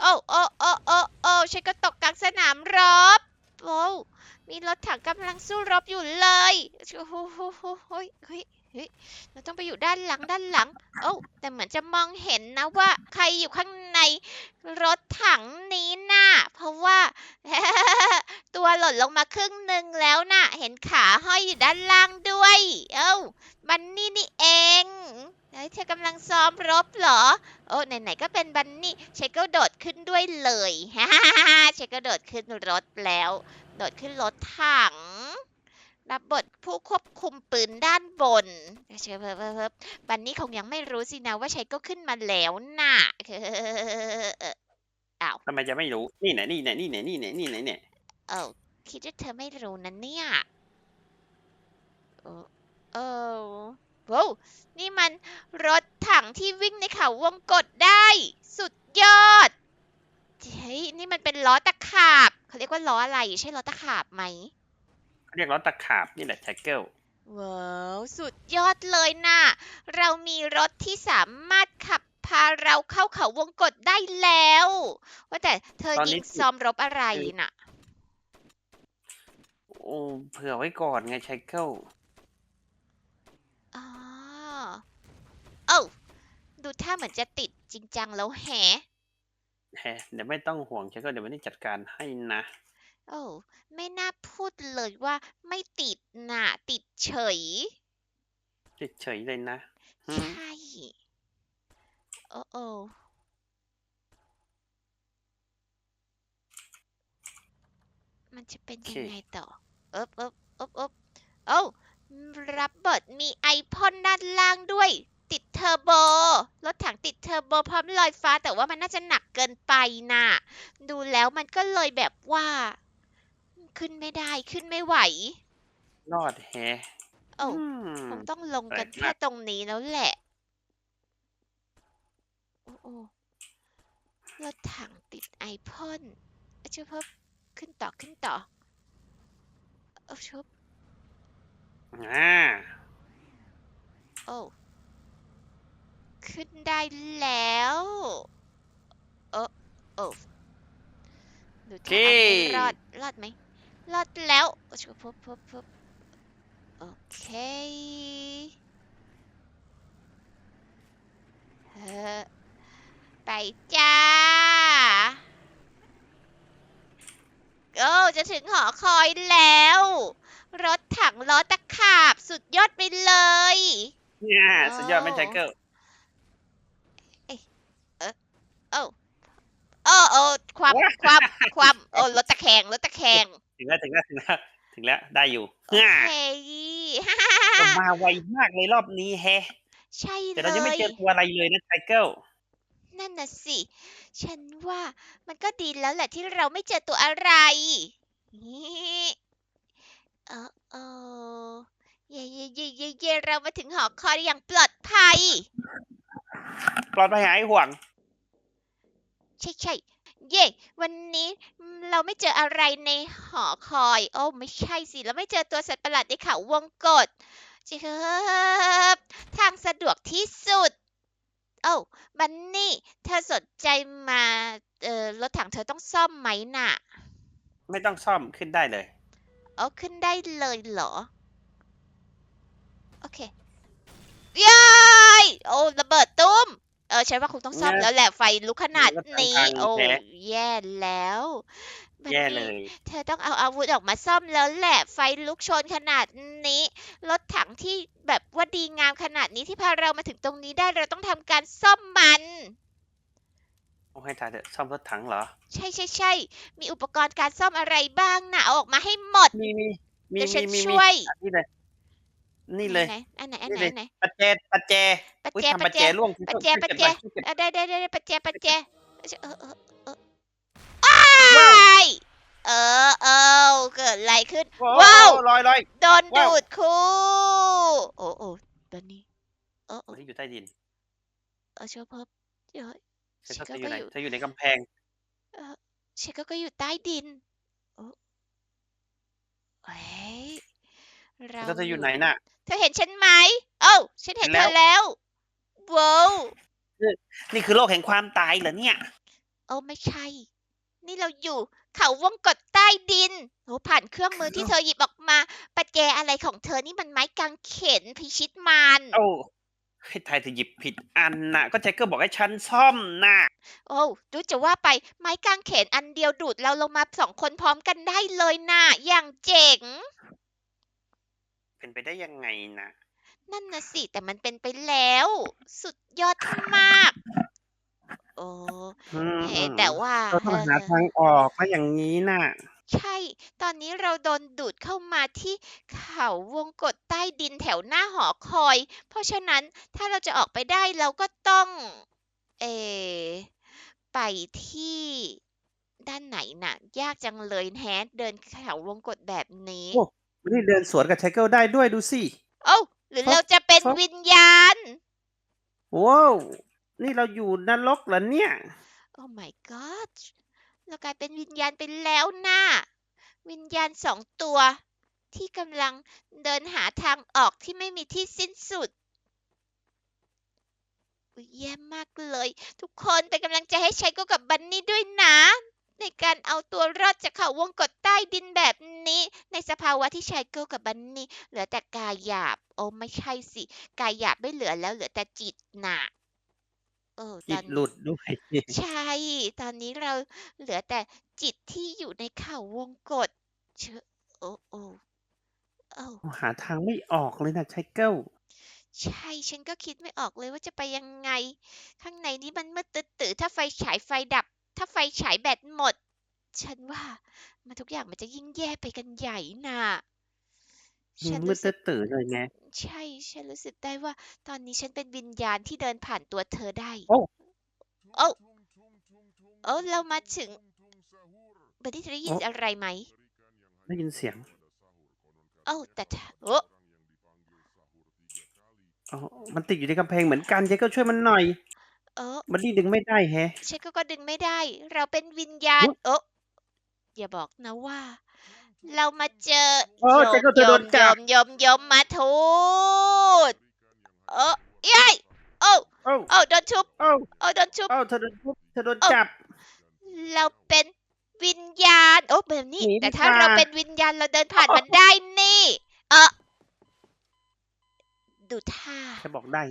โอ้โอ้โอ้โอ้โอ้ฉันก็ตกกลางสนามรบโอ้มีรถถังกำลังสู้รบอยู่เลยโอ้โหโหโหเฮ้ยเฮ้ยเฮ้ยเราต้องไปอยู่ด้านหลังด้านหลัง โอ้แต่เหมือนจะมองเห็นนะว่าใครอยู่ข้างในรถถังนี้น่ะ เพราะว่า ตัวหล่นลงมาครึ่งหนึ่งแล้วน่ะ เห็นขาห้อยอยู่ด้านล่างด้วย เอ้าบันนี่นี่เอง เฮ้ยเธอกำลังซ้อมรบเหรอ โอ้ไหนๆก็เป็นบันนี่เชคก็โดดขึ้นด้วยเลยฮ่าฮ่าฮ่าเชคก็โดดขึ้นรถแล้ว โดดขึ้นรถถัง รับบทผู้ควบคุมปืนด้านบนเชฟเพิ่มเพิ่มบันนี่คงยังไม่รู้สินะว่าเชคก็ขึ้นมาแล้วน่ะอ้าวทำไมจะไม่รู้ นี่ไหนนี่ไหนนี่ไหนนี่ไหนนี่ไหนเนี่ยเออคิดว่าเธอไม่รู้นะเนี่ยเออ เออโว้วนี่มันรถถังที่วิ่งในเขาวงกตได้ สุดยอดเฮ้ยนี่มันเป็นล้อตะขาบเขาเรียกว่าล้ออะไร ใช่ล้อตะขาบไหมเรียกล้อตะขาบนี่แหละแท็กเกิลว้าวสุดยอดเลยนะเรามีรถที่สามารถขับพาเราเข้าเขาวงกตได้แล้ว ว่าแต่เธอยิงซ้อมรบอะไรน่ะ โอ้เผื่อไว้ก่อนไงแท็กเกิล อ๋อเอ้า ดูท่าเหมือนจะติดจริงจังแล้วแฮะแฮะเดี๋ยวไม่ต้องห่วงแท็กเกิลเดี๋ยววันนี้จัดการให้นะ โอ้ไม่น่าพูดเลยว่าไม่ติดน่ะ ติดเฉย เฉยๆเลยนะหืใชม่โอ้โอ้มันจะเป็นยังไงต่อเอ๊บเอ๊บเอ๊บเอ๊บเอ้ารับบทมีไอพ่นด้านล่างด้วยติด เทอร์โบ รถถังติดเทอร์โบพร้อมลอยฟ้า แต่ว่ามันน่าจะหนักเกินไปน่ะ ดูแล้วมันก็เลยแบบว่า ขึ้นไม่ได้ขึ้นไม่ไหว รอดแฮะโอ้อืมคงต้องลงกันแปลกแค่มากตรงนี้แล้วแหละ โอ้โอ้รถถังติดไอพ่นเอาชุบเพิ่มขึ้นต่อขึ้นต่อเอาชุบอ่าโอ้ ขึ้นได้แล้วโอ้โอ้ดูท่าเอาไม่รอดรอดไหมรอดแล้วเอาชุบเพิ่มเพิ่มเพิ่มโอเคเฮ้อไปจ้าโอ้จะถึงหอคอยแล้ว รถถังล้อตะขาบสุดยอดไปเลย เนี่ย สุดยอดไหม่โอ้แท็กเกิล โอ้โอ้โอ้ความความความโอ้รถตะแคงรถตะแคง ถึงแล้วถึงแล้วถึงแล้วถึงแล้วได้อยู่โอเนี่ยเคก็มาไวมากเลยรอบนี้แฮะใช่แต่เลเรายังไม่ยเจอตัวอะไรเลยนะแท็กเกิลนั่นน่ะสิ ฉันว่ามันก็ดีแล้วแหละที่เราไม่เจอตัวอะไรนี่เออเออเย่เย่เย่เย่เย่เรามาถึงหอคอยอย่างปลอดภัย ปลอดภัยหายห่วง ใช่ใช่เย่วันนี้อืมเราไม่เจออะไรในหอคอย โอ้ไม่ใช่สิ เราไม่เจอตัวสัตว์ประหลาดในเขาวงกตจิบทางสะดวกที่สุด โอ้าบันนี่เธอสนใจมาเอ่อรถถังเธอต้องซ่อมไหมน่ะ ไม่ต้องซ่อมขึ้นได้เลยเอาขึ้นได้เลยเหรอ โอเคย้ายโอ้ระเบิดตุ้ม เออฉันว่าคงต้องซ่อมเนี่ยแล้วแหละไฟลุกขนาดรถถังนี้พังโอ้แท้แย่แล้วบันแย่นี่เลย เธอต้องเอาอาวุธออกมาซ่อมแล้วแหละไฟลุกโชนขนาดนี้รถถังที่แบบว่าดีงามขนาดนี้ที่พาเรามาถึงตรงนี้ได้เราต้องทำการซ่อมมันโอ้ให้ถ่ายเถอะซ่อมรถถังเหรอ ใช่ใช่ใช่มีอุปกรณ์การซ่อมอะไรบ้างนะเอาออกมาให้หมด มีมีมีเดี๋ยวฉัมีนมีช่วยมีนี่เลย นี่เลยไหน อันไหนอันนี่ไหนเลยอันไหน ปัจเจปัจเจปัจอุ้ยเจทำปัปัจจเจเจล่วงปัจเจช่วยปัจก็บเจไว้ช่วยก็บอะได้ได้ได้ได้ปัจเจปัจเจเออเออเอออ้ายเออเออเกิดอะไรขึ้นโอ้ว้าวลอยลอยโดนว้าวดูดคู่ โอ้โอ้ตอนนี้เออเออที่อยู่ใต้ดิน เออเชื่อเพิ่มเดี๋ยวเธอชิคก็ก็อยู่ไหนอยู่เธออยู่ในกำแพงชิคก็อยู่ใต้ดินโอ้เฮ้ยเราแล้วเธออยู่ไหนน่ะเธอเห็นฉันไหมเอ้าฉันเห็นเห็เธนแล้วอแล้วว้าวนี่คือโลกแห่งความตายเหรอเนี่ยโอ้ไม่ใช่ นี่เราอยู่ เขาวงกตใต้ดินโอ้ผ่านเครื่องมือที่เธอหยิบออกมาประแจอะไรของเธอนี่มันไม้กางเขนพิชิตมารโอ้ให้ทายเธอหยิบผิดอันน่ะก็แจ็คเกอร์บอกให้ฉันซ่อมน่ะโอ้ดูจะว่าไปไม้กางเขนอันเดียวดูดเราลงมาสองคนพร้อมกันได้เลยน่ะอย่างเจ๋ง เป็นไปได้ยังไงนะ นั่นนะสิ แต่มันเป็นไปแล้ว สุดยอดมาก โอ้อืมเฮ้แต่ว่าเราต้องหาทางออกมาอย่างนี้น่ะ ใช่ ตอนนี้เราโดนดูดเข้ามาที่เขาวงกตใต้ดินแถวหน้าหอคอย เพราะฉะนั้นถ้าเราจะออกไปได้เราก็ต้อง เออไปที่ด้านไหนน่ะ ยากจังเลยแฮะเดินเขาวงกตแบบนี้ โอ้นี่เดินสวนกับไชเกิลได้ด้วยดูสิโอ้าหรือฟึบเราจะเป็นฟึบวิญญาณว้าวนี่เราอยู่นรกเหรอเนี่ย โอ้ my god เรากลายเป็นวิญญาณไปแล้วนะ่ะวิญญาณสองตัว ที่กำลังเดินหาทางออกที่ไม่มีที่สิ้นสุดอุ๊ยแย่มากเลย ทุกคนเป็นกำลังใจให้ชัยโก็กับบันนี่ด้วยนะ ในการเอาตัวรอดจากเขาวงกฏใต้ดินแบบนี้ ในสภาวะที่ชายเกิลกับบันนี่เหลือแต่กายหยาบ โอ้ไม่ใช่สิ กายหยาบไม่เหลือแล้วเหลือแต่จิตน่ะเออตจิอตนหลุดด้วย ใช่ ตอนนี้เราเหลือแต่จิตที่อยู่ในเขาวงกฏเชอะโอ้โอ้โอ้หาทางไม่ออกเลยนะไชเกิลใช่ฉันก็คิดไม่ออกเลยว่าจะไปยังไง ข้างในนี้มันมืดตื้อๆถ้าไฟฉายไฟดับ ถ้าไฟฉายแบตหมด ฉันว่ามันทุกอย่างมันจะยิ่งแย่ไปกันใหญ่น่ะฉันมืดรู้สึก ตื่นเลยไง ใช่ ฉันรู้สึกได้ว่า ตอนนี้ฉันเป็นวิญญาณที่เดินผ่านตัวเธอได้ โอ้ โอ้โอ้เรามาถึงบันนี่จะได้ยินอะไรไหม ได้ยินเสียงโอ้แต่ถ้าโอ้อ๋อมันติดอยู่ในกำแพงเหมือนกันไชเกิลช่วยมันหน่อย โอ้มันนี่ดึงไม่ได้แฮะ ฉันก็ก็ดึงไม่ได้ เราเป็นวิญญาณอุ๊ยโอ้อย่าบอกนะว่า เรามาเจอโอ้เจ๊ก็เธอโดนจับ ยมยมยมมาทูดโอ้ยัยโอ้โอ้โอ้โดนชุบโอ้โอ้โดนชุบโอ้เธอโดนทุบเธอโดนโอ้จับ เราเป็นวิญญาณ โอ้แบบนี้ หนีดีแต่ถ้ากว่าเราเป็นวิญญาณเราเดินผ่านมันได้นี่ เออดูท่าจะบอกได้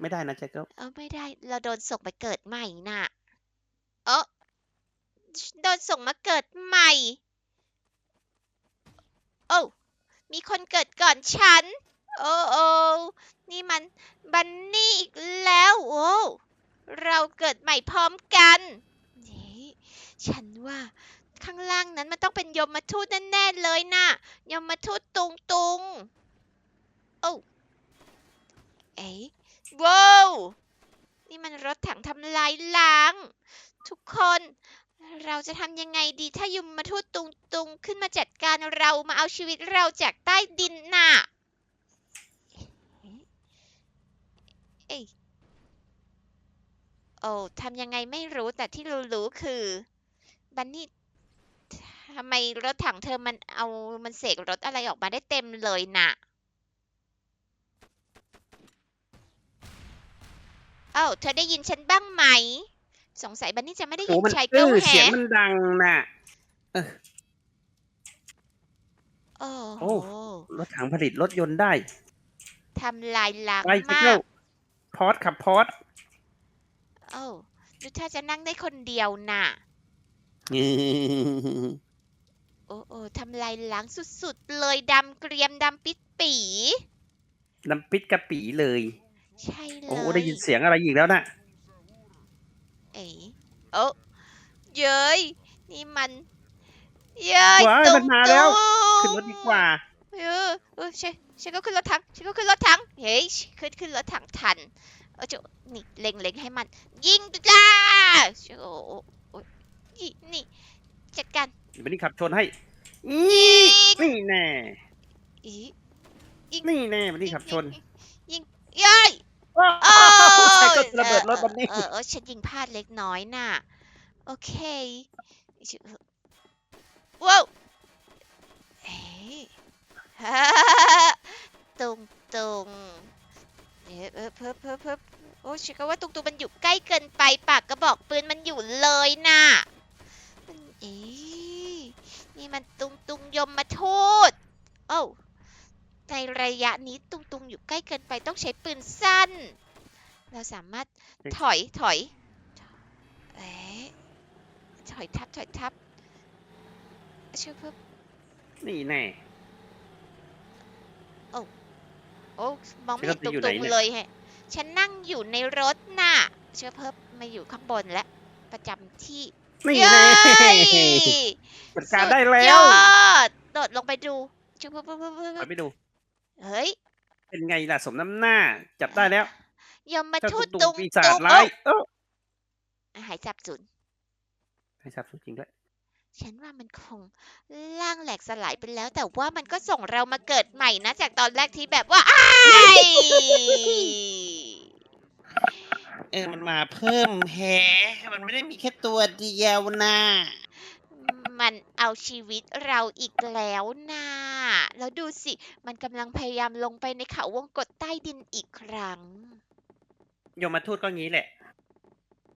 ไม่ได้นะไชเกิลเออไม่ได้ เราโดนส่งไปเกิดใหม่น่ะเออโดนส่งมาเกิดใหม่ โอ้มีคนเกิดก่อนฉัน โอ้โอ้นี่มันบันนี่อีกแล้วโอ้เราเกิดใหม่พร้อมกันนี่ฉันว่าข้างล่างนั้นมันต้องเป็นยมมาทูตแน่ๆเลยน่ะยมมาทูตตุงตุงโอ้เอ๊ะ ว้าวนี่มันรถถังทำลายล้าง ทุกคน เราจะทำยังไงดีถ้ายุมมาทูตตุงตุงขึ้นมาจัดการเรามาเอาชีวิตเราจากใต้ดินน่ะ เอ้ยโอ้ทำยังไงไม่รู้แต่ที่รารู้คือ บันนี่ทำไมรถถังเธอมันเอามันเสกรถอะไรออกมาได้เต็มเลยน่ะ เอ้าเธอได้ยินฉันบ้างไหม สงสัยบันนี่จะไม่ได้โอ้ยินมันชายเกิอื้ลอแฮเสียงะมันดังน่ะ โอ้โอ้โหรถถังผลิตรถยนต์ได้ทำลายล้างไปไชมาเกิลก พอดขับพอดโอ้ดูถ้าจะนั่งได้คนเดียวน่ะ โอ้โอ้ทำลายล้างสุดๆ เลยดำเกรียมดำปิดปี น้ำปิดกะปีเลย ใช่เลย โอ้ได้ยินเสียงอะไรอีกแล้วน่ะ เอ๋โอ้เย้ยนี่มันเย้ยว้ายตุ้มันมาแล้วตุ้ขึ้นรถดีกว่า เออเออฉันฉันก็ขึ้นรถถังฉันก็ขึ้นรถถัง เฮ้ย ขึ้นขึ้นรถถังทัน เออเจ้านี่เล็งเล็งให้มัน ยิงจ้าโอ้โอ้โอ้นี่นี่ จัดการวันนี้ขับชนให้ยิงนี่แน่อีนี่แน่วันนี้ขับชน ยิงเย้ย โอ้ใช่ยก็ระเบิดรถวันนี้เออเออเออฉันยิงพลาดเล็กน้อยน่ะ โอเคว้าวเอ๊ะฮ่าตุงตุงเอ๊ะเออเพิ่มเพิ่มเพิ่มโอ้ฉันก็ว่าตุงตุงมันอยู่ใกล้เกินไปปากกระบอกปืนมันอยู่เลยน่ะมันเอ๊ะนี่มันตุงตุงยมมาทูตโอ้าในระยะนี้ตุงตุงอยู่ใกล้เกินไปต้องใช้ปืนสั้น เราสามารถถอยถอยเอ๊ะถอยทับถอยทับช่วยเพิ่มนี่แน่โอ้มองไม่ฉัเห็นนก็ตุงอยู่ไหนตุงเนี่ยเลยแฮะฉันนั่งอยู่ในรถน่ะเชื่อเพิ่มมาอยู่ข้างบนแล้วประจำที่นี่เย้แน่ยจัดการได้แล้สุวยอดโดดลงไปดูเชื่อเพิ่มเพิ่มเพิ่มเพิ่มไปไปดูเฮ้ยเป็นไงล่ะสมน้ำหน้า จับได้แล้ว ยมมาเจ้าทูตตุตุงงปีศาจตุงร้ายเออหายสับสูญให้สับสนจริงด้วยฉันว่ามันคงล่างแหลกสลายไปแล้ว แต่ว่ามันก็ส่งเรามาเกิดใหม่นะ จากตอนแรกที่แบบว่าอ้ายเออมันมาเพิ่มแฮะมันไม่ได้มีแค่ตัวเดียวนะมันเอาชีวิตเราอีกแล้วนะแล้วดูสิ มันกำลังพยายามลงไปในเขาวงกตใต้ดินอีกครั้งโยมมาทูตก็งี้แหละ